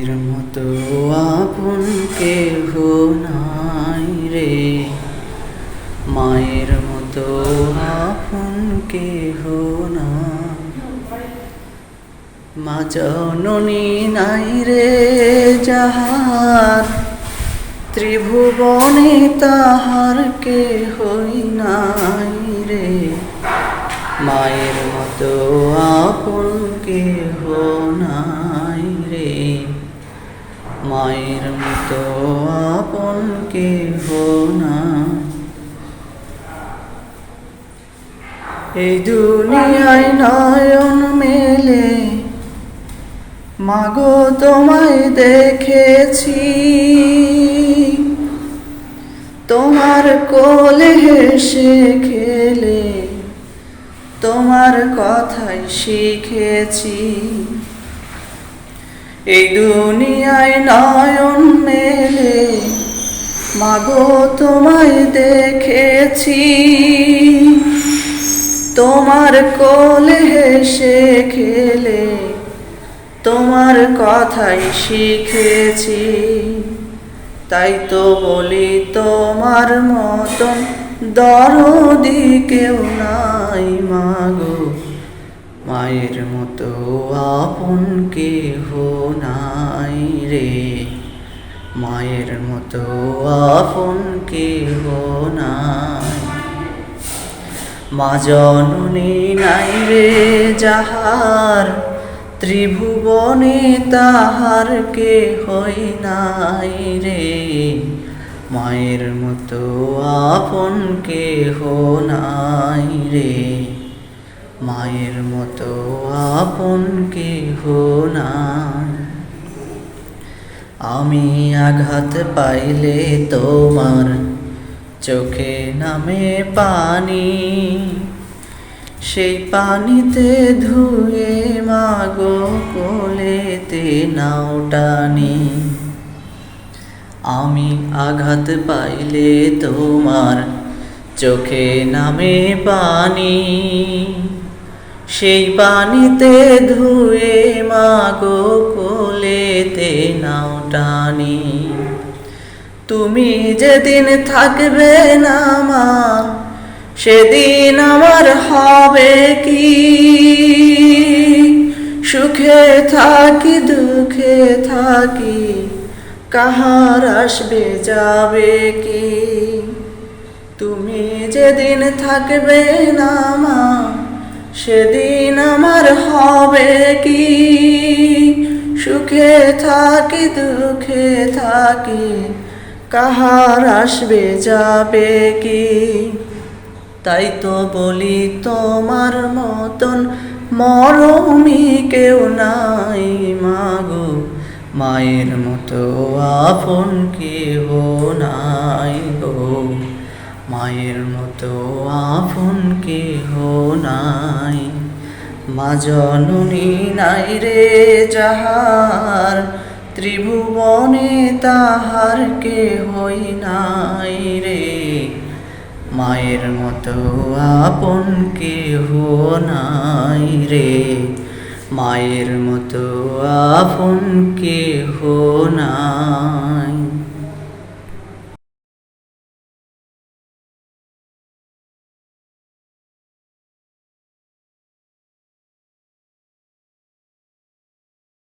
এর মতো আপন কেহ নাই রে। মায়ের মতো আপন কেহ না মা জননী নাই রে যাহার। ত্রিভুবনে তাহার কে হই নাই রে। মায়ের মতো আপন কেহ নাই রে। মায়ের মতো আপন কেহ না। এই দুনিয়ায় নয়ন মেলে, মাগো তোমায় দেখেছি। তোমার কোলে হেসে খেলে, তোমার কথাই শিখেছি। এই দুনিয়ায় নয়ন মেলে, মাগো তোমায় দেখেছি। তোমার কোলে হেসে খেলে, তোমার কথাই শিখেছি। তাই তো বলি তোমার মতন দরদি কেউ নাই, মাগো। মায়ের মতো আপন কেহ নাই রে। মায়ের মতো আপন কেহ নাই। মা জননী নাই রে যাহার, ত্রিভুবনে তাহার কে হই নাই রে। মায়ের মতো আপন কেহ নাই রে। মায়ের মতো আপন কেহ নাই। আমি আঘাত পাইলে তোমার চোখে নামে পানি। সেই পানিতে ধুয়ে মাগো কোলেতে নাও টানি। আমি আঘাত পাইলে তোমার চোখে নামে পানি। সেই পানিতে ধুয়ে মাগো কোলেতে নাও টানি। তুমি যেদিন থাকবে না মা, সেদিন আমার হবে কি? সুখে থাকি, দুঃখে থাকি, কাহার আসবে, যাবে কি? তুমি যেদিন থাকবে না মা সেদিন আমার হবে কি? সুখে থাকি, দুঃখে থাকি, কাহার আসবে, যাবে কি? তাই তো বলি তোমার মতন মরমি কেউ নাই মাগো। মায়ের মতো আপন কেহ নাই গো। মায়ের মতো আপন কেহ নাই। মা জননী নাই রে যাহার, ত্রিভুবনে তাহার কে হই নাই রে। মায়ের মতো আপন কেহ নাই রে। মায়ের মতো আপন কেহ নাই।